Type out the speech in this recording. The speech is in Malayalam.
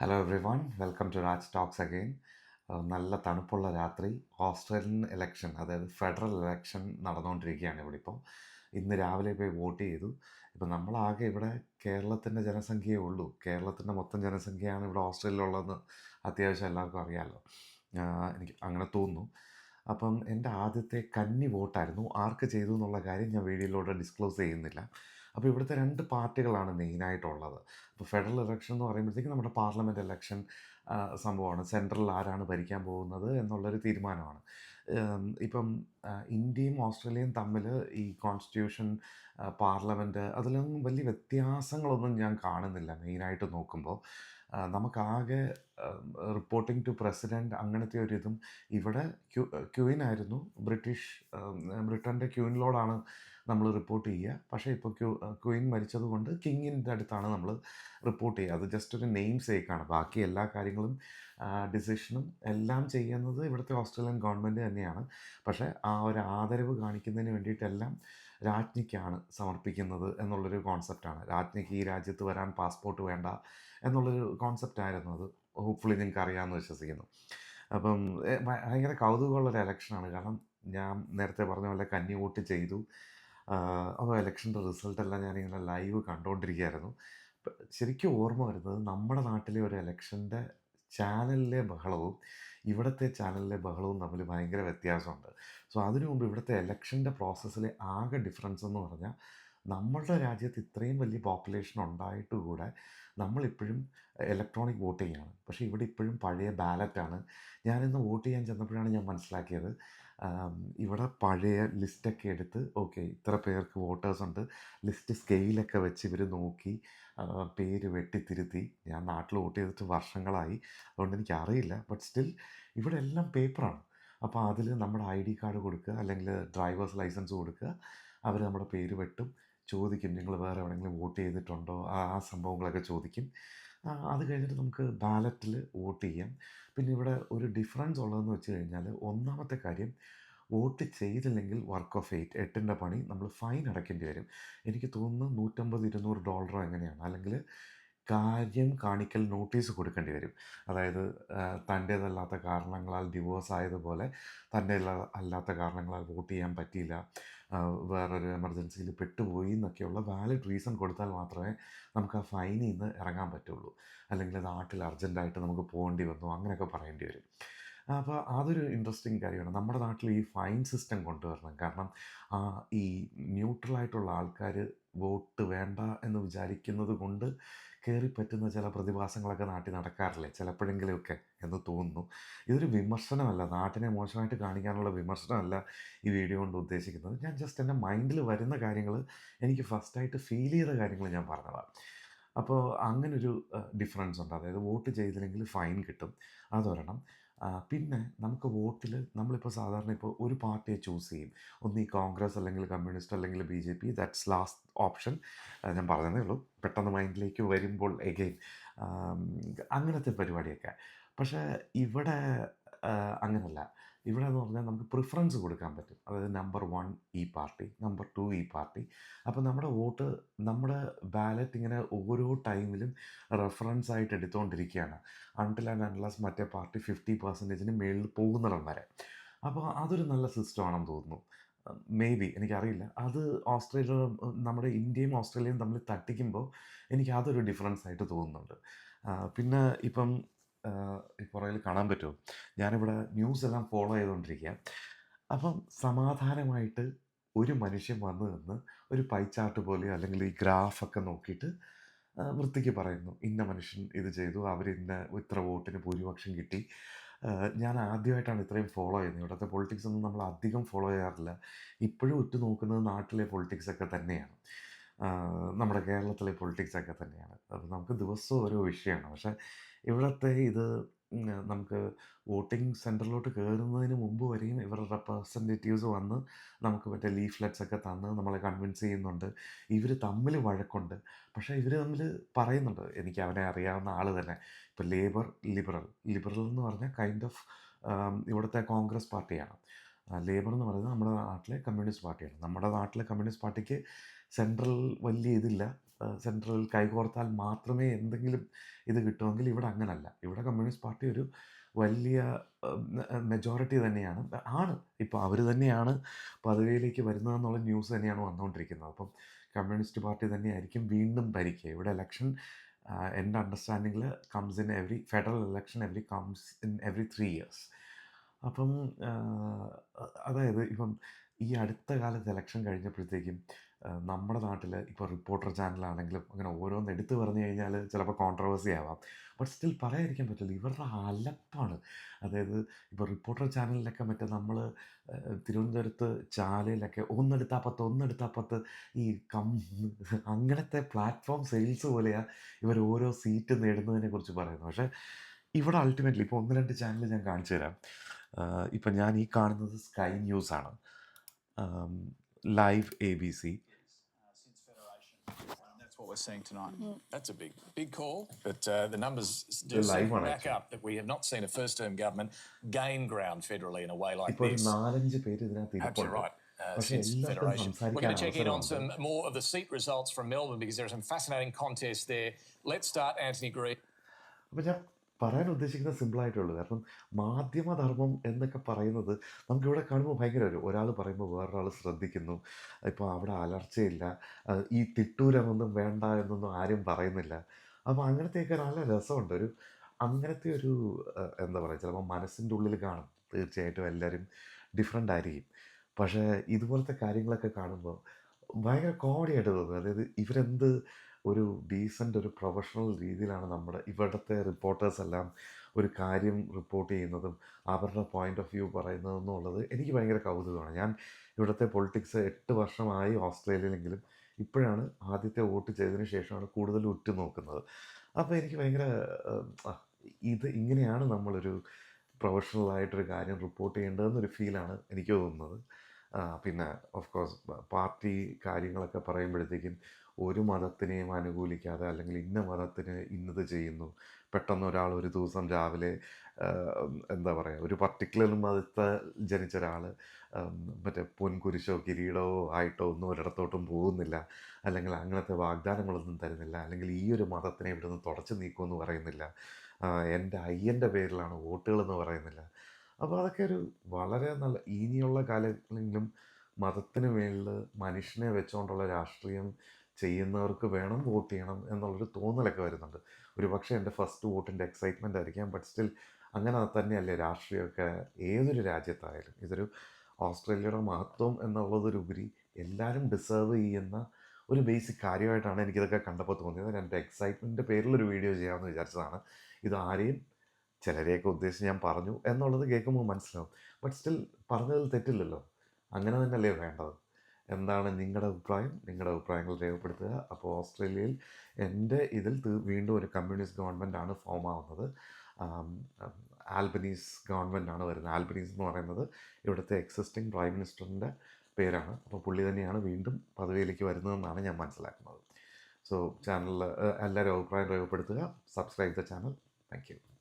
Hello everyone welcome to Raj talks again നല്ല തണുപ്പുള്ള രാത്രി. ഓസ്ട്രേലിയൻ ഇലക്ഷൻ അതായത് ഫെഡറൽ ഇലക്ഷൻ നടന്നുകൊണ്ടിരിക്കുകയാണ് ഇവിടെ ഇപ്പോൾ ഇന്ന് രാവിലെ പോയി വോട്ട് ചെയ്തു. ഇപ്പം നമ്മളാകെ ഇവിടെ കേരളത്തിന്റെ ജനസംഖ്യയേ ഉള്ളൂ. കേരളത്തിന്റെ മൊത്തം ജനസംഖ്യയാണ് ഇവിടെ ഓസ്ട്രേലിയയിലുള്ളതെന്ന് അത്യാവശ്യം എല്ലാവർക്കും അറിയാമല്ലോ എനിക്ക് അങ്ങനെ തോന്നുന്നു. അപ്പം എന്റെ ആദ്യത്തെ കന്നി വോട്ടായിരുന്നു. ആർക്ക് ചെയ്തു എന്നുള്ള കാര്യം ഞാൻ വീഡിയോയിലൂടെ ഡിസ്ക്ലോസ് ചെയ്യുന്നില്ല. അപ്പോൾ ഇവിടുത്തെ രണ്ട് പാർട്ടികളാണ് മെയിനായിട്ടുള്ളത്. അപ്പോൾ ഫെഡറൽ ഇലക്ഷൻ എന്ന് പറയുമ്പോഴത്തേക്കും നമ്മുടെ പാർലമെന്റ് ഇലക്ഷൻ സംഭവമാണ്. സെൻട്രലിൽ ആരാണ് ഭരിക്കാൻ പോകുന്നത് എന്നുള്ളൊരു തീരുമാനമാണ്. ഇപ്പം ഇന്ത്യയും ഓസ്ട്രേലിയയും തമ്മിൽ ഈ കോൺസ്റ്റിറ്റ്യൂഷൻ പാർലമെന്റ് അതിലൊന്നും വലിയ വ്യത്യാസങ്ങളൊന്നും ഞാൻ കാണുന്നില്ല മെയിനായിട്ട് നോക്കുമ്പോൾ. നമുക്കാകെ റിപ്പോർട്ടിംഗ് ടു പ്രസിഡന്റ് അങ്ങനത്തെ ഒരു ഇതും ഇവിടെ ക്യൂ ക്യൂയിൻ ആയിരുന്നു. ബ്രിട്ടീഷ് ബ്രിട്ടന്റെ ക്യൂയിനിലോടാണ് നമ്മൾ റിപ്പോർട്ട് ചെയ്യുക. പക്ഷേ ഇപ്പോൾ ക്യൂ ക്വീൻ മരിച്ചതുകൊണ്ട് കിങ്ങിന്റെ അടുത്താണ് നമ്മൾ റിപ്പോർട്ട് ചെയ്യുക. അത് ജസ്റ്റ് ഒരു നെയിം സേക്കാണ് ബാക്കി എല്ലാ കാര്യങ്ങളും ഡിസിഷനും എല്ലാം ചെയ്യുന്നത് ഇവിടുത്തെ ഓസ്ട്രേലിയൻ ഗവൺമെന്റ് തന്നെയാണ്. പക്ഷേ ആ ഒരു ആദരവ് കാണിക്കുന്നതിന് വേണ്ടിയിട്ടെല്ലാം രാജ്ഞിക്കാണ് സമർപ്പിക്കുന്നത് എന്നുള്ളൊരു കോൺസെപ്റ്റാണ് രാജ്ഞിക്ക് ഈ രാജ്യത്ത് വരാൻ പാസ്പോർട്ട് വേണ്ട എന്നുള്ളൊരു കോൺസെപ്റ്റായിരുന്നു അത്. ഹോപ്പ്ഫുള്ളി നിങ്ങൾക്ക് അറിയാമെന്ന് വിശ്വസിക്കുന്നു. അപ്പം ഭയങ്കര കൗതുകമുള്ളൊരു എലക്ഷനാണ് കാരണം ഞാൻ നേരത്തെ പറഞ്ഞ പോലെ കന്നി വോട്ട് ചെയ്തു. അപ്പോൾ ഇലക്ഷന്റെ റിസൾട്ടെല്ലാം ഞാനിങ്ങനെ ലൈവ് കണ്ടുകൊണ്ടിരിക്കുകയായിരുന്നു ശരിക്കും ഓർമ്മ വരുന്നത് നമ്മുടെ നാട്ടിലെ ഒരു ഇലക്ഷന്റെ ചാനലിലെ ബഹളവും ഇവിടുത്തെ ചാനലിലെ ബഹളവും തമ്മിൽ ഭയങ്കര വ്യത്യാസമുണ്ട്. സോ അതിനു മുമ്പ് ഇവിടുത്തെ ഇലക്ഷന്റെ പ്രോസസ്സിലെ ആകെ ഡിഫറൻസ് എന്ന് പറഞ്ഞാൽ നമ്മളുടെ രാജ്യത്ത് ഇത്രയും വലിയ പോപ്പുലേഷൻ ഉണ്ടായിട്ട് കൂടെ നമ്മളിപ്പോഴും ഇലക്ട്രോണിക് വോട്ടിംഗ് ആണ് പക്ഷേ ഇവിടെ ഇപ്പോഴും പഴയ ബാലറ്റാണ്. ഞാനിന്ന് വോട്ട് ചെയ്യാൻ ചെന്നപ്പോഴാണ് ഞാൻ മനസ്സിലാക്കിയത്. ഇവിടെ പഴയ ലിസ്റ്റൊക്കെ എടുത്ത് ഓക്കെ ഇത്ര പേർക്ക് വോട്ടേഴ്സ് ഉണ്ട്. ലിസ്റ്റ് സ്കെയിലൊക്കെ വെച്ച് ഇവർ നോക്കി പേര് വെട്ടിത്തിരുത്തി. ഞാൻ നാട്ടിൽ വോട്ട് ചെയ്തിട്ട് വർഷങ്ങളായി. അതുകൊണ്ട് എനിക്ക് അറിയില്ല. ബട്ട് സ്റ്റിൽ ഇവിടെ എല്ലാം പേപ്പറാണ് അപ്പോൾ അതിൽ നമ്മുടെ ഐ ഡി കാർഡ് കൊടുക്കുക അല്ലെങ്കിൽ ഡ്രൈവേഴ്സ് ലൈസൻസ് കൊടുക്കുക. അവർ നമ്മുടെ പേര് വെട്ടും. ചോദിക്കും നിങ്ങൾ വേറെ എവിടെയെങ്കിലും വോട്ട് ചെയ്തിട്ടുണ്ടോ? ആ സംഭവങ്ങളൊക്കെ ചോദിക്കും. അത് കഴിഞ്ഞിട്ട് നമുക്ക് ബാലറ്റിൽ വോട്ട് ചെയ്യാം. പിന്നെ ഇവിടെ ഒരു ഡിഫറൻസ് ഉള്ളതെന്ന് വെച്ച് കഴിഞ്ഞാൽ ഒന്നാമത്തെ കാര്യം വോട്ട് ചെയ്തില്ലെങ്കിൽ വർക്ക് ഓഫ് എയ്റ്റ് എട്ടിന്റെ പണി നമ്മൾ ഫൈൻ അടയ്ക്കേണ്ടി വരും. എനിക്ക് തോന്നുന്നു നൂറ്റമ്പത് ഇരുന്നൂറ് ഡോളറോ എങ്ങനെയാണ്? അല്ലെങ്കിൽ കാര്യം കാണിക്കൽ നോട്ടീസ് കൊടുക്കേണ്ടി വരും. അതായത് തന്റേതല്ലാത്ത കാരണങ്ങളാൽ ഡിവോഴ്സ് ആയതുപോലെ തന്റെ അല്ലാത്ത കാരണങ്ങളാൽ വോട്ട് ചെയ്യാൻ പറ്റിയില്ല. വേറൊരു എമർജൻസിയിൽ പെട്ടുപോയി എന്നൊക്കെയുള്ള വാലിഡ് റീസൺ കൊടുത്താൽ മാത്രമേ നമുക്ക് ആ ഫൈനിൽ നിന്ന് ഇറങ്ങാൻ പറ്റുള്ളൂ. അല്ലെങ്കിൽ നാട്ടിൽ അർജന്റായിട്ട് നമുക്ക് പോകേണ്ടി വന്നു അങ്ങനെയൊക്കെ പറയേണ്ടി വരും. അപ്പോൾ അതൊരു ഇൻട്രസ്റ്റിംഗ് കാര്യമാണ്. നമ്മുടെ നാട്ടിൽ ഈ ഫൈൻ സിസ്റ്റം കൊണ്ടുവരണം. കാരണം ഈ ന്യൂട്രലായിട്ടുള്ള ആൾക്കാർ വോട്ട് വേണ്ട എന്ന് വിചാരിക്കുന്നത് കൊണ്ട് കയറി പറ്റുന്ന ചില പ്രതിഭാസങ്ങളൊക്കെ നാട്ടിൽ നടക്കാറില്ലേ? ചിലപ്പോഴെങ്കിലുമൊക്കെ എന്ന് തോന്നുന്നു. ഇതൊരു വിമർശനമല്ല. നാട്ടിനെ മോശമായിട്ട് കാണിക്കാനുള്ള വിമർശനമല്ല ഈ വീഡിയോ കൊണ്ട് ഉദ്ദേശിക്കുന്നത്. ഞാൻ ജസ്റ്റ് എന്റെ മൈൻഡിൽ വരുന്ന കാര്യങ്ങൾ എനിക്ക് ഫസ്റ്റായിട്ട് ഫീൽ ചെയ്ത കാര്യങ്ങൾ ഞാൻ പറഞ്ഞതാണ് അപ്പോൾ അങ്ങനൊരു ഡിഫറൻസ് ഉണ്ട്. അതായത് വോട്ട് ചെയ്തില്ലെങ്കിൽ ഫൈൻ കിട്ടും. അതൊരെണ്ണം പിന്നെ നമുക്ക് വോട്ടിൽ നമ്മളിപ്പോൾ സാധാരണ ഇപ്പോൾ ഒരു പാർട്ടിയെ ചൂസ് ചെയ്യും. ഒന്ന് ഈ കോൺഗ്രസ് അല്ലെങ്കിൽ കമ്മ്യൂണിസ്റ്റ് അല്ലെങ്കിൽ B J P that's last option ഞാൻ പറഞ്ഞതേ ഉള്ളൂ. പെട്ടെന്ന് മൈൻഡിലേക്ക് വരുമ്പോൾ എഗെയിൻ അങ്ങനത്തെ പരിപാടിയൊക്കെ. പക്ഷേ ഇവിടെ അങ്ങനല്ല. ഇവിടെ എന്ന് പറഞ്ഞാൽ നമുക്ക് പ്രിഫറൻസ് കൊടുക്കാൻ പറ്റും. അതായത് നമ്പർ വൺ ഈ പാർട്ടി നമ്പർ ടു ഈ പാർട്ടി. അപ്പോൾ നമ്മുടെ വോട്ട് നമ്മുടെ ബാലറ്റ് ഇങ്ങനെ ഓരോ ടൈമിലും റെഫറൻസ് ആയിട്ട് എടുത്തുകൊണ്ടിരിക്കുകയാണ് അൺടിൽ ആൻഡ് അൺലസ് മറ്റേ പാർട്ടി ഫിഫ്റ്റി പെർസെന്റേജിന് മേളിൽ പോകുന്നിടം വരെ. അപ്പോൾ അതൊരു നല്ല സിസ്റ്റം ആണെന്ന് തോന്നുന്നു. മേ ബി എനിക്കറിയില്ല. അത് ഓസ്ട്രേലിയ നമ്മുടെ ഇന്ത്യയും ഓസ്ട്രേലിയയും തമ്മിൽ തട്ടിക്കുമ്പോൾ എനിക്ക് അതൊരു ഡിഫറൻസ് ആയിട്ട് തോന്നുന്നുണ്ട്. പിന്നെ ഇപ്പം ഈ പുറകിൽ കാണാൻ പറ്റുമോ? ഞാനിവിടെ ന്യൂസ് എല്ലാം ഫോളോ ചെയ്തുകൊണ്ടിരിക്കുക അപ്പം സമാധാനമായിട്ട് ഒരു മനുഷ്യൻ വന്നു നിന്ന് ഒരു പൈ പോലെ അല്ലെങ്കിൽ ഈ ഗ്രാഫൊക്കെ നോക്കിയിട്ട് വൃത്തിക്ക് പറയുന്നു. ഇന്ന മനുഷ്യൻ ഇത് ചെയ്തു. അവർ ഇന്ന ഇത്ര വോട്ടിന് ഭൂരിപക്ഷം കിട്ടി. ഞാൻ ആദ്യമായിട്ടാണ് ഇത്രയും ഫോളോ ചെയ്യുന്നത്. ഇവിടുത്തെ പൊളിറ്റിക്സ് ഒന്നും നമ്മൾ അധികം ഫോളോ ചെയ്യാറില്ല. ഇപ്പോഴും ഉറ്റു നോക്കുന്നത് നാട്ടിലെ പൊളിറ്റിക്സ് ഒക്കെ തന്നെയാണ്. നമ്മുടെ കേരളത്തിലെ പൊളിറ്റിക്സ് ഒക്കെ തന്നെയാണ്. അത് നമുക്ക് ദിവസവും ഓരോ വിഷയമാണ്. പക്ഷേ ഇവിടുത്തെ ഇത് നമുക്ക് വോട്ടിംഗ് സെന്ററിലോട്ട് കയറുന്നതിന് മുമ്പ് വരെയും ഇവരുടെ റെപ്രസെന്റേറ്റീവ്സ് വന്ന് നമുക്ക് മറ്റേ ലീഫ്ലെറ്റ്സ് ഒക്കെ തന്ന് നമ്മളെ കൺവിൻസ് ചെയ്യുന്നുണ്ട്. ഇവർ തമ്മിൽ വഴക്കുണ്ട്. പക്ഷേ ഇവർ തമ്മിൽ പറയുന്നുണ്ട്. എനിക്ക് അവനെ അറിയാവുന്ന ആൾ തന്നെ. ഇപ്പോൾ ലേബർ ലിബറൽ. ലിബറൽ എന്ന് പറഞ്ഞാൽ കൈൻഡ് ഓഫ് ഇവിടുത്തെ കോൺഗ്രസ് പാർട്ടിയാണ്. ലേബർ എന്ന് പറയുന്നത് നമ്മുടെ നാട്ടിലെ കമ്മ്യൂണിസ്റ്റ് പാർട്ടിയാണ്. നമ്മുടെ നാട്ടിലെ കമ്മ്യൂണിസ്റ്റ് പാർട്ടിക്ക് സെൻട്രൽ വലിയ ഇതില്ല. സെൻട്രൽ കൈകോർത്താൽ മാത്രമേ എന്തെങ്കിലും ഇത് കിട്ടുമെങ്കിൽ ഇവിടെ അങ്ങനല്ല. ഇവിടെ കമ്മ്യൂണിസ്റ്റ് പാർട്ടി ഒരു വലിയ മെജോറിറ്റി തന്നെയാണ്. ആണ്. ഇപ്പോൾ അവർ തന്നെയാണ് പദവിയിലേക്ക് വരുന്നതെന്നുള്ള ന്യൂസ് തന്നെയാണ് വന്നുകൊണ്ടിരിക്കുന്നത്. അപ്പം കമ്മ്യൂണിസ്റ്റ് പാർട്ടി തന്നെയായിരിക്കും വീണ്ടും ഭരിക്കുക. ഇവിടെ ഇലക്ഷൻ എന്റെ അണ്ടർസ്റ്റാൻഡിങ്ങിൽ comes in every federal election every comes in every three years അപ്പം അതായത് ഇപ്പം ഈ അടുത്ത കാലത്ത് ഇലക്ഷൻ കഴിഞ്ഞപ്പോഴത്തേക്കും നമ്മുടെ നാട്ടിൽ ഇപ്പോൾ റിപ്പോർട്ടർ ചാനലാണെങ്കിലും അങ്ങനെ ഓരോന്ന് എടുത്തു പറഞ്ഞു കഴിഞ്ഞാൽ ചിലപ്പോൾ കോൺട്രവേഴ്സി ആവാം. ബട്ട് സ്റ്റിൽ പറയാതിരിക്കാൻ പറ്റില്ല. ഇവരുടെ അലപ്പാണ്. അതായത് ഇപ്പോൾ റിപ്പോർട്ടർ ചാനലിലൊക്കെ മറ്റേ നമ്മൾ തിരുവനന്തപുരത്ത് ചാലയിലൊക്കെ ഒന്നെടുത്താൽ പത്ത് ഒന്നെടുത്താൽ പത്ത് ഈ കം അങ്ങനത്തെ പ്ലാറ്റ്ഫോം സെയിൽസ് പോലെയാണ് ഇവർ ഓരോ സീറ്റ് നേടുന്നതിനെ കുറിച്ച് പറയുന്നത്. പക്ഷേ ഇവിടെ അൾട്ടിമേറ്റ്ലി ഇപ്പോൾ ഒന്ന് രണ്ട് ചാനൽ ഞാൻ കാണിച്ചു തരാം. ഇപ്പം ഞാൻ ഈ കാണുന്നത് സ്കൈ ന്യൂസാണ് live A B C That's what we're seeing tonight. That's a big, big call, but uh, the numbers do The live seem to one, back actually. up that we have not seen a first-term government gain ground federally in a way like ഇപ്പോൾ ഒരു this. നാലഞ്ച് പേര് ഇതിനകത്ത് Absolutely ഇരിപ്പുണ്ട് right. Uh, പക്ഷേ since എല്ലാവർക്കും Federation. We're സംസാരിക്കാൻ going to check in on some അവസരമുണ്ട് more of the seat results from Melbourne because there are some fascinating contests there. Let's start, Anthony Green. അപ്പം ഞാൻ പറയാൻ ഉദ്ദേശിക്കുന്നത് സിമ്പിളായിട്ടുള്ളൂ കാരണം മാധ്യമധർമ്മം എന്നൊക്കെ പറയുന്നത് നമുക്കിവിടെ കാണുമ്പോൾ ഭയങ്കര ഒരു ഒരാൾ പറയുമ്പോൾ വേറൊരാൾ ശ്രദ്ധിക്കുന്നു. ഇപ്പോൾ അവിടെ അലർച്ചയില്ല. ഈ തിട്ടൂരമൊന്നും വേണ്ട എന്നൊന്നും ആരും പറയുന്നില്ല. അപ്പോൾ അങ്ങനത്തെയൊക്കെ നല്ല രസമുണ്ട്. ഒരു അങ്ങനത്തെ ഒരു എന്താ പറയുക ചിലപ്പോൾ മനസ്സിന്റെ ഉള്ളിൽ കാണും. തീർച്ചയായിട്ടും എല്ലാവരും ഡിഫറെന്റ് ആയിരിക്കും. പക്ഷേ ഇതുപോലത്തെ കാര്യങ്ങളൊക്കെ കാണുമ്പോൾ ഭയങ്കര കോമഡി ആയിട്ട് തോന്നും അതായത് ഇവരെന്ത് ഒരു ഡീസന്റ് ഒരു പ്രൊഫഷണൽ രീതിയിലാണ് നമ്മുടെ ഇവിടുത്തെ റിപ്പോർട്ടേഴ്സ് എല്ലാം ഒരു കാര്യം റിപ്പോർട്ട് ചെയ്യുന്നതും അവരുടെ പോയിന്റ് ഓഫ് വ്യൂ പറയുന്നതും എന്നുള്ളത് എനിക്ക് ഭയങ്കര കൗതുകമാണ്. ഞാൻ ഇവിടുത്തെ പൊളിറ്റിക്സ് എട്ട് വർഷമായി ഓസ്ട്രേലിയയിലെങ്കിലും ഇപ്പോഴാണ് ആദ്യത്തെ വോട്ട് ചെയ്തതിന് ശേഷമാണ് കൂടുതൽ ഉറ്റുനോക്കുന്നത്. അപ്പോൾ എനിക്ക് ഭയങ്കര ഇത് ഇങ്ങനെയാണ് നമ്മളൊരു പ്രൊഫഷണലായിട്ടൊരു കാര്യം റിപ്പോർട്ട് ചെയ്യേണ്ടതെന്നൊരു ഫീലാണ് എനിക്ക് തോന്നുന്നത്. പിന്നെ ഓഫ് കോഴ്സ് പാർട്ടി കാര്യങ്ങളൊക്കെ പറയുമ്പോഴത്തേക്കും ഒരു മതത്തിനെയും അനുകൂലിക്കാതെ അല്ലെങ്കിൽ ഇന്ന മതത്തിന് ഇന്നത് ചെയ്യുന്നു. പെട്ടെന്ന് ഒരാൾ ഒരു ദിവസം രാവിലെ എന്താ പറയുക ഒരു പർട്ടിക്കുലർ മതത്തെ ജനിച്ച ഒരാൾ മറ്റേ പൊൻകുരിശോ കിരീടമോ ആയിട്ടോ ഒന്നും ഒരിടത്തോട്ടും പോകുന്നില്ല. അല്ലെങ്കിൽ അങ്ങനത്തെ വാഗ്ദാനങ്ങളൊന്നും തരുന്നില്ല. അല്ലെങ്കിൽ ഈ ഒരു മതത്തിനെ ഇവിടുന്ന് തുടച്ചു നീക്കുമെന്ന് പറയുന്നില്ല. എന്റെ അയ്യന്റെ പേരിലാണ് വോട്ടുകളെന്ന് പറയുന്നില്ല. അപ്പോൾ അതൊക്കെ ഒരു വളരെ നല്ല ഇനിയുള്ള കാലങ്ങളിലും മതത്തിന് മേളിൽ മനുഷ്യനെ വെച്ചുകൊണ്ടുള്ള രാഷ്ട്രീയം ചെയ്യുന്നവർക്ക് വേണം വോട്ട് ചെയ്യണം എന്നുള്ളൊരു തോന്നലൊക്കെ വരുന്നുണ്ട്. ഒരു പക്ഷേ എന്റെ ഫസ്റ്റ് വോട്ടിന്റെ എക്സൈറ്റ്മെന്റ് ആയിരിക്കാം ബട്ട് സ്റ്റിൽ അങ്ങനെ തന്നെയല്ലേ രാഷ്ട്രീയമൊക്കെ ഏതൊരു രാജ്യത്തായാലും. ഇതൊരു ഓസ്ട്രേലിയയുടെ മഹത്വം എന്നുള്ളതിലുപരി എല്ലാവരും ഡിസേർവ് ചെയ്യുന്ന ഒരു ബേസിക് കാര്യമായിട്ടാണ് എനിക്കിതൊക്കെ കണ്ടപ്പോൾ തോന്നിയത്. എന്റെ എക്സൈറ്റ്മെന്റിന്റെ പേരിലൊരു വീഡിയോ ചെയ്യാമെന്ന് വിചാരിച്ചതാണ്. ഇത് ആരെയും ചിലരെയൊക്കെ ഉദ്ദേശിച്ച് ഞാൻ പറഞ്ഞു എന്നുള്ളത് കേൾക്കുമ്പോൾ മനസ്സിലാവും. ബട്ട് സ്റ്റിൽ പറഞ്ഞതിൽ തെറ്റില്ലല്ലോ. അങ്ങനെ തന്നെയല്ലേ വേണ്ടത്. എന്താണ് നിങ്ങളുടെ അഭിപ്രായം? നിങ്ങളുടെ അഭിപ്രായങ്ങൾ രേഖപ്പെടുത്തുക. അപ്പോൾ ഓസ്ട്രേലിയയിൽ എന്റെ ഇതിൽ വീണ്ടും ഒരു കമ്മ്യൂണിസ്റ്റ് ഗവൺമെന്റ് ആണ് ഫോം ആവുന്നത്. ആൽബനീസ് ഗവൺമെന്റ് ആണ് വരുന്നത്. ആൽബനീസ് എന്ന് പറയുന്നത് ഇവിടുത്തെ എക്സിസ്റ്റിംഗ് പ്രൈം മിനിസ്റ്ററിന്റെ പേരാണ്. അപ്പോൾ പുള്ളി തന്നെയാണ് വീണ്ടും പദവിയിലേക്ക് വരുന്നതെന്നാണ് ഞാൻ മനസ്സിലാക്കുന്നത്. സോ ചാനലിൽ എല്ലാവരും അഭിപ്രായം രേഖപ്പെടുത്തുക. Subscribe the channel thank